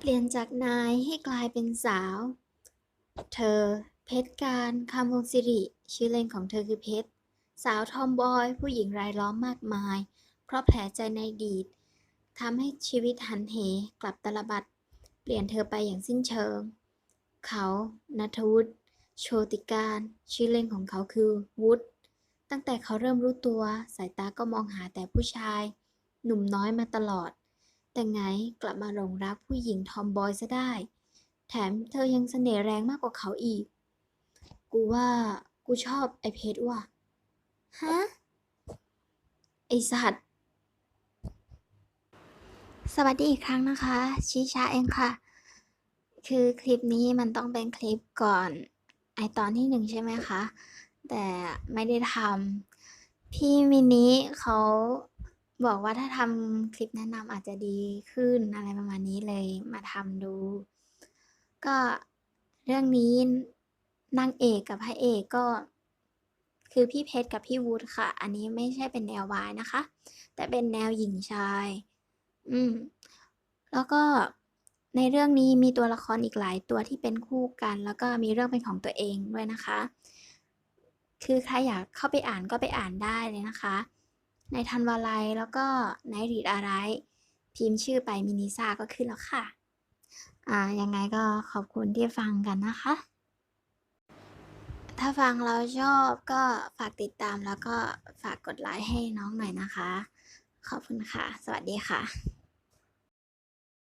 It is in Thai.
เปลี่ยนจากนายให้กลายเป็นสาว เธอ เพชรการคำวงศิริ ชื่อเล่นของเธอคือเพชร สาวทอมบอย ผู้หญิงรายล้อมมากมาย เพราะแผลใจในอดีตทำให้ชีวิตหันเหกลับตลบัด เปลี่ยนเธอไปอย่างสิ้นเชิง เขานัทวุฒิโชติการ ชื่อเล่นของเขาคือวุฒิตั้งแต่เขาเริ่มรู้ตัว สายตาก็มองหาแต่ผู้ชาย หนุ่มน้อยมาตลอด แต่ไงกลับมาหลงรักผู้หญิงทอมบอยซะได้ แถมเธอยังเสน่ห์แรงมากกว่าเขาอีก กูว่ากูชอบไอเพชรว่ะ ฮะ ไอสัตว์ สวัสดีอีกครั้งนะคะ ชิชาเองค่ะ คือคลิปนี้มันต้องเป็นคลิปก่อน ไอตอนที่หนึ่งใช่ไหมคะ แต่ไม่ได้ทำพี่มินิเขา บอกว่าถ้าทำคลิปแนะนำอาจจะดีขึ้นอะไรประมาณนี้เลยมาทำดู ก็เรื่องนี้นางเอกกับพระเอกก็ คือพี่เพชรกับพี่วูดค่ะ อันนี้ไม่ใช่เป็นแนววายนะคะ แต่เป็นแนวหญิงชาย อืม แล้วก็ในเรื่องนี้มีตัวละครอีกหลายตัวที่เป็นคู่กัน แล้วก็มีเรื่องเป็นของตัวเองด้วยนะคะ คือใครอยากเข้าไปอ่านก็ไปอ่านได้เลยนะคะ ในทันวาลัยแล้วก็ในรีดอะไร พิมพ์ชื่อไปมินิซ่าก็ขึ้นแล้วค่ะ อ่า ยังไงก็ขอบคุณที่ฟังกันนะคะ ถ้าฟังแล้วชอบก็ฝากติดตามแล้วก็ฝากกดไลค์ให้น้องหน่อยนะคะ ขอบคุณค่ะ สวัสดีค่ะ